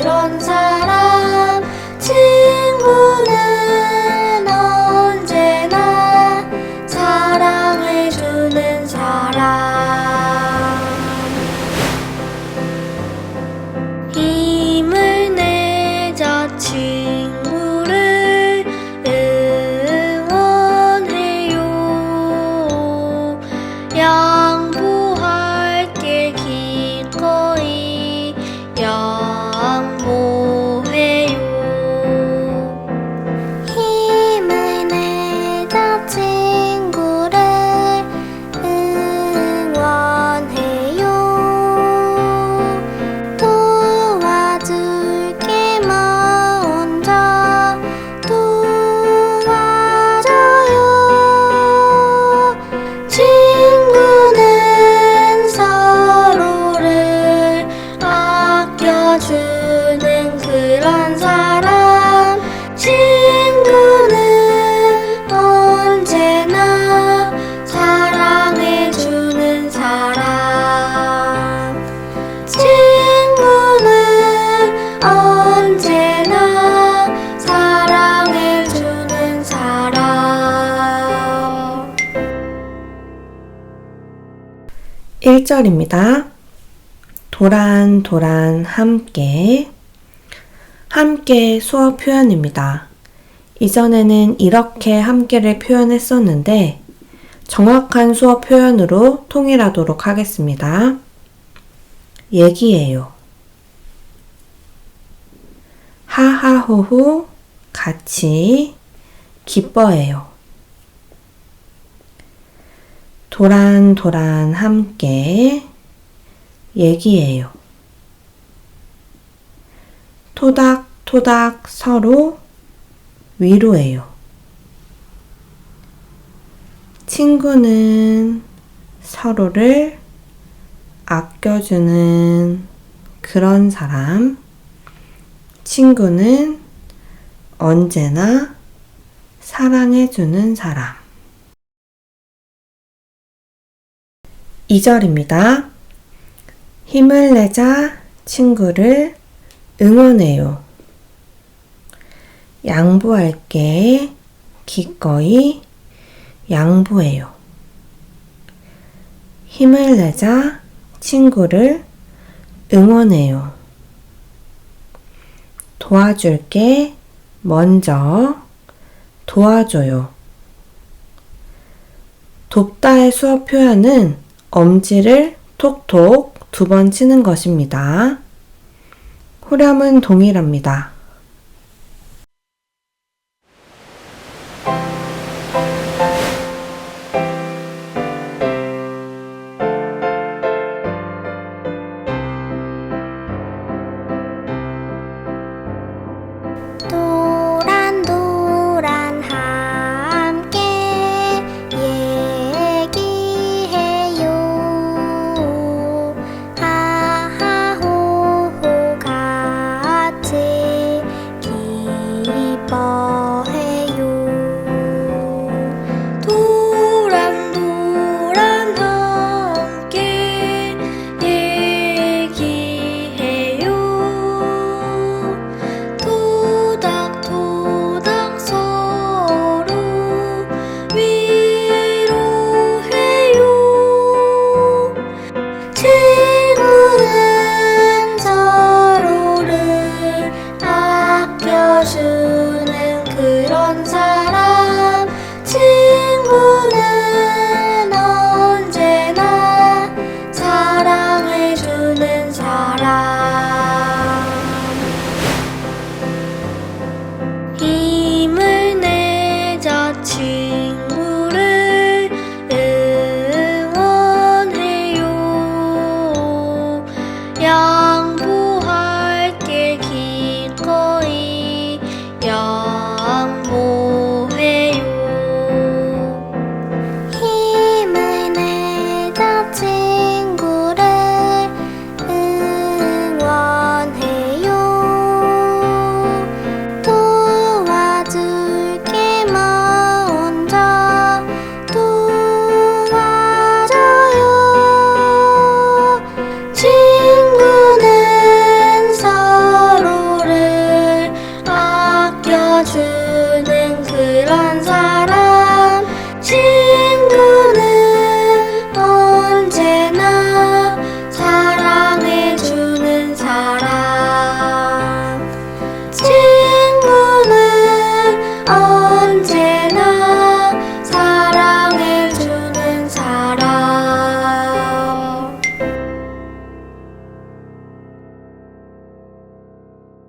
그런 사람 1절입니다. 도란 도란 함께 함께 수어 표현입니다. 이전에는 이렇게 함께를 표현했었는데 정확한 수어 표현으로 통일하도록 하겠습니다. 얘기해요. 하하호호 같이 기뻐해요. 도란도란 함께 얘기해요. 토닥토닥 서로 위로해요. 친구는 서로를 아껴주는 그런 사람. 친구는 언제나 사랑해주는 사람. 2절입니다. 힘을 내자 친구를 응원해요. 양보할게 기꺼이 양보해요. 힘을 내자 친구를 응원해요. 도와줄게 먼저 도와줘요. 돕다의 수업 표현은 엄지를 톡톡 두 번 치는 것입니다. 후렴은 동일합니다. 또 起。